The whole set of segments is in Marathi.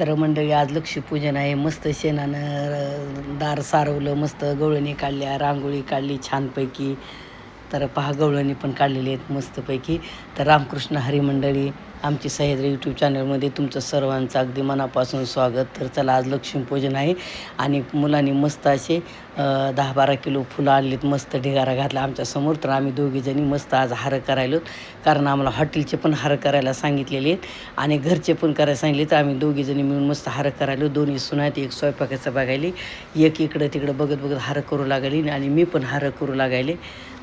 तर मंडळी आज लक्ष्मीपूजन आहे. मस्त शेणानं दार सारवलं मस्त गवळणी काढल्या रांगोळी काढली छानपैकी. तर पहा गवळणी पण काढलेली आहेत मस्तपैकी. तर रामकृष्ण हरी मंडळी आमची सह्याद्री यूट्यूब चॅनलमध्ये तुमचं सर्वांचं अगदी मनापासून स्वागत. तर चला आज लक्ष्मीपूजन आहे. आणि मुलांनी मस्त असे दहा बारा किलो फुलं आणलीत मस्त ढिगारा घातला आमच्यासमोर तर आम्ही दोघीजणी मस्त आज हार करायलो. कारण आम्हाला हॉटेलचे पण हार करायला सांगितलेले आहेत. आणि घरचे पण करायला सांगितले तर आम्ही दोघीजणी मिळून मस्त हार करायलो. दोन्ही सुनात एक स्वयंपाकाचं बघायली. एक इकडं तिकडं बघत बघत हार करू लागली. आणि मी पण हार करू लागायले.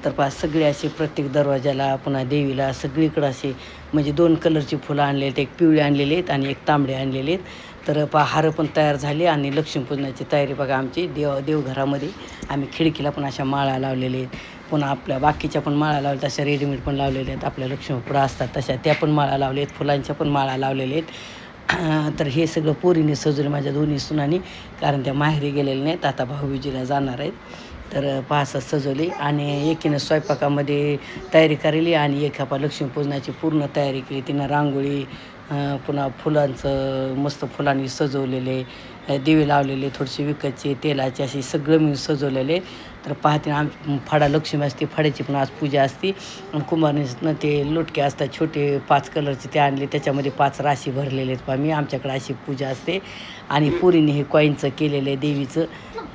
तर पहा सगळे असे प्रत्येक दरवाजाला पुन्हा देवीला सगळीकडं असे म्हणजे दोन कलरची फुलं आणले आहेत एक पिवळे आणलेले आहेत आणि एक तांबडे आणलेले आहेत. तर पहा हार पण तयार झाले आणि लक्ष्मीपूजनाची तयारी बघा आमची. देव देवघरामध्ये आम्ही खिडकीला पण अशा माळा लावलेल्या आहेत. पुन्हा आपल्या बाकीच्या पण माळा लावल्या तशा रेडीमेड पण लावलेल्या आहेत. आपल्या लक्ष्मीपुढं असतात तशा त्या पण माळा लावल्या आहेत फुलांच्या पण माळा लावलेल्या आहेत. तर हे सगळं पोरीने सजवलं माझ्या दोन्ही सुनानी कारण त्या माहेरी गेलेल्या नाहीत आता भाऊबीजीला जाणार आहेत. तर पासच सजवली आणि एकीनं स्वयंपाकामध्ये तयारी करायली आणि एक आपा लक्ष्मीपूजनाची पूर्ण तयारी केली. तिनं रांगोळी पुन्हा फुलांचं मस्त फुलांनी सजवलेले दिवे लावलेले थोडेसे विकतचे तेलाचे असे सगळं मी सजवलेले. तर पाहते आम फाडा लक्ष्मी असते फाड्याची पण आज पूजा असते. आणि कुंभारनं ते लोटके असतात छोटे पाच कलरचे ते आणले. त्याच्यामध्ये पाच राशी भरलेले आहेत पहा मी आमच्याकडे अशी पूजा असते. आणि पुरीने हे कॉईनचं केलेलं आहे देवीचं.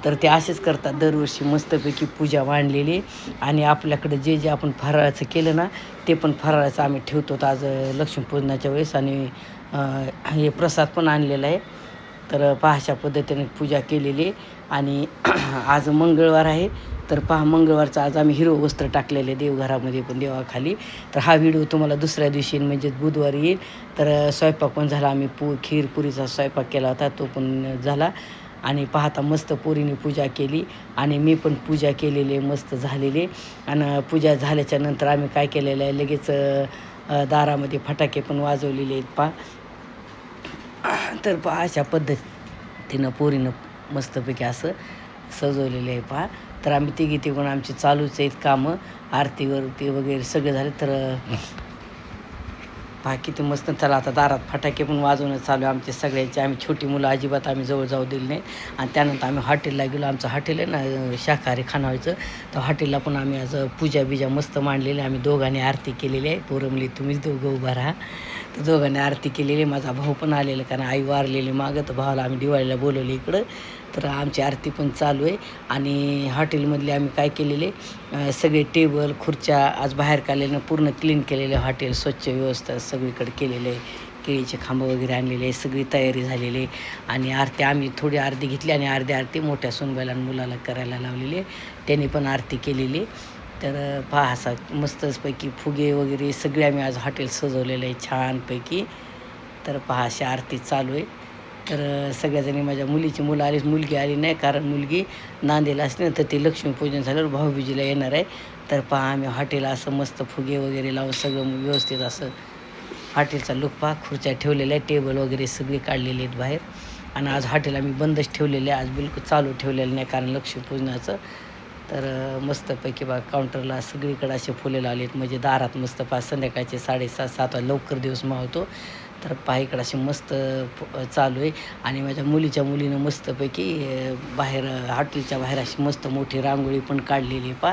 तर ते असेच करतात दरवर्षी मस्तपैकी पूजा मांडलेली. आणि आपल्याकडं जे जे आपण फराळाचं केलं ना ते पण फराळाचं आम्ही ठेवतो आज लक्ष्मीपूजनाच्या वेळेस. आणि अं, हे प्रसाद पण आणलेला आहे. तर पहा अशा पद्धतीने पूजा केलेली आणि आज मंगळवार आहे. तर पहा मंगळवारचा आज आम्ही हिरो वस्त्र टाकलेले देवघरामध्ये पण देवाखाली. तर हा व्हिडिओ तुम्हाला दुसऱ्या दिवशी येईल म्हणजेच बुधवारी येईल तर स्वयंपाक पण झाला. आम्ही पू खीर पुरीचा स्वयंपाक केला होता तो पण झाला. आणि पाहता मस्त पोरीने पूजा केली. आणि मी पण पूजा केलेली आहे मस्त झालेली आणि पूजा झाल्याच्यानंतर आम्ही काय केलेलं आहे लगेच दारामध्ये फटाके पण वाजवलेले आहेत पा तर पहा अशा पद्धतीनं पोरीनं मस्तपैकी असं सजवलेलं आहे पहा. तर आम्ही तिघी तिघून आमची चालूच आहेत कामं. आरतीवरती वगैरे सगळे झाले तर पहा किती मस्त चला आता दारात फटाके पण वाजवणं चालू आहे. आमचे सगळ्यांचे आम्ही छोटी मुलं अजिबात आम्ही जवळ जाऊ दिली नाही. आणि त्यानंतर आम्ही हॉटेलला गेलो. आमचं हॉटेल आहे ना शाकाहारी खानावायचं तर हॉटेलला पण आम्ही आज पूजा बिजा मस्त मांडलेली आहे. आम्ही दोघांनी आरती केलेली आहे. पोरमली तुम्हीच दोघं उभा राहा. तर दोघांनी आरती केलेली आहे. माझा भाऊ पण आलेला कारण आई वारलेली मागं तर भावाला आम्ही दिवाळीला बोलवलं इकडं. तर आमची आरती पण चालू आहे. आणि हॉटेलमधले आम्ही काय केलेले सगळे टेबल खुर्च्या आज बाहेर काढलेलं पूर्ण क्लीन केलेले हॉटेल स्वच्छ व्यवस्था सगळीकडे केलेलं आहे केळीचे खांब वगैरे आणलेले आहे सगळी तयारी झालेली. आहे आणि आरती आम्ही थोडी आरती घेतली आणि अर्धी आरती मोठ्या सोनबाईला आणि मुलाला करायला लावलेली. त्यांनी पण आरती केलेली. तर पहा असा मस्तचपैकी फुगे वगैरे सगळे आम्ही आज हॉटेल सजवलेलं आहे छानपैकी. तर पहा अशी आरती चालू आहे. तर सगळ्याजणी माझ्या मुलीची मुलं आलीच मुलगी आली नाही कारण मुलगी नांदेला असली ना तर ते लक्ष्मीपूजन झाल्यावर भाऊबीजीला येणार आहे. तर पहा आम्ही हॉटेल असं मस्त फुगे वगैरे लावून सगळं व्यवस्थित असं हॉटेलचा लुक पहा. खुर्च्या ठेवलेल्या आहे टेबल वगैरे सगळे काढलेले आहेत बाहेर. आणि आज हॉटेल आम्ही बंदच ठेवलेले आहे. आज बिलकुल चालू ठेवलेलं नाही कारण लक्ष्मीपूजनाचं. तर मस्तपैकी बा काउंटरला सगळीकडे असे फुले लावले आहेत म्हणजे दारात मस्त पा संध्याकाळचे साडेसात सात लवकर दिवस मावतो. तर पहा इकडं असे मस्त चालू आहे. आणि माझ्या मुलीच्या मुलीनं मस्तपैकी बाहेर हॉटेलच्या बाहेर अशी मस्त मोठी रांगोळी पण काढलेली आहे पा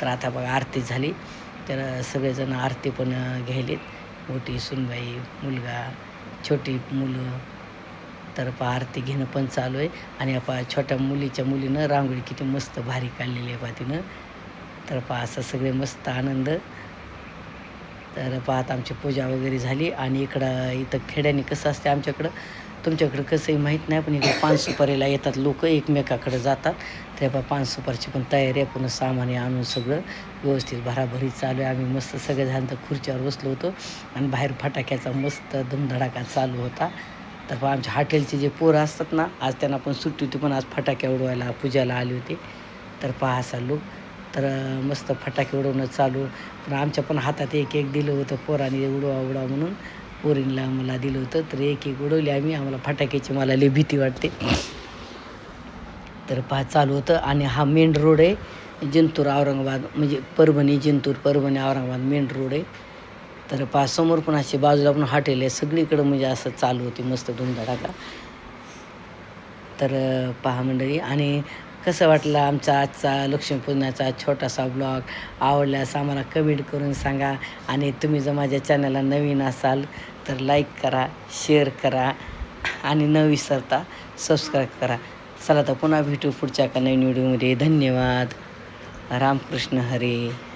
तर आता बघा आरती झाली. तर सगळेजण आरती पण घ्यायलेत. मोठी सुनबाई मुलगा छोटी मुलं तर पहा आरती घेणं पण चालू आहे. आणि पहा छोट्या मुलीच्या मुलीनं रांगोळी किती मस्त भारी काढलेली आहे पहा तिनं. तर पहा असं सगळे मस्त आनंद. तर पाहत आमची पूजा वगैरे झाली. आणि इकडं इथं खेड्याने कसं असते आमच्याकडं? तुमच्याकडं कसंही माहीत नाही पण इकडं पान सुपारीला येतात लोक एकमेकाकडे जातात. ते पहा पान सुपारीची पण तयारी आहे पुन्हा सामान आणून सगळं व्यवस्थित भराभरी चालू आहे. आम्ही मस्त सगळे तर खुर्च्यावर बसलो होतो. आणि बाहेर फटाक्याचा मस्त धुमधडाका चालू होता. तर पहा आमच्या हॉटेलचे जे पोरं असतात ना आज त्यांना पण सुट्टी होती पण आज फटाक्या उडवायला पूजाला आली होती. तर पहा असा तर मस्त फटाके उडवणं चालू. पण आमच्या पण हातात एक एक दिलं होतं पोराने उडवा उडवा म्हणून. पोरींला आम्हाला दिलं होतं तर एक एक उडवली आम्ही. आम्हाला फटाक्याची मला लई भीती वाटते. तर पहा चालू होतं. आणि हा मेन रोड आहे जिंतूर औरंगाबाद म्हणजे परभणी जिंतूर परभणी औरंगाबाद मेन रोड आहे. तर पा समोर पण अशी बाजूला पण हॉटेल आहे. सगळीकडं म्हणजे असं चालू होती मस्त धुमधडाका. तर पहा मंडळी आणि कसं वाटलं आमचा आजचा लक्ष्मीपूजनाचा छोटासा ब्लॉग आवडल्यास आम्हाला कमेंट करून सांगा. आणि तुम्ही जर माझ्या चॅनलला नवीन असाल तर लाईक करा शेअर करा आणि न विसरता सबस्क्राईब करा. चला तर पुन्हा भेटू पुढच्या एका नवीन व्हिडिओमध्ये धन्यवाद. रामकृष्ण हरे.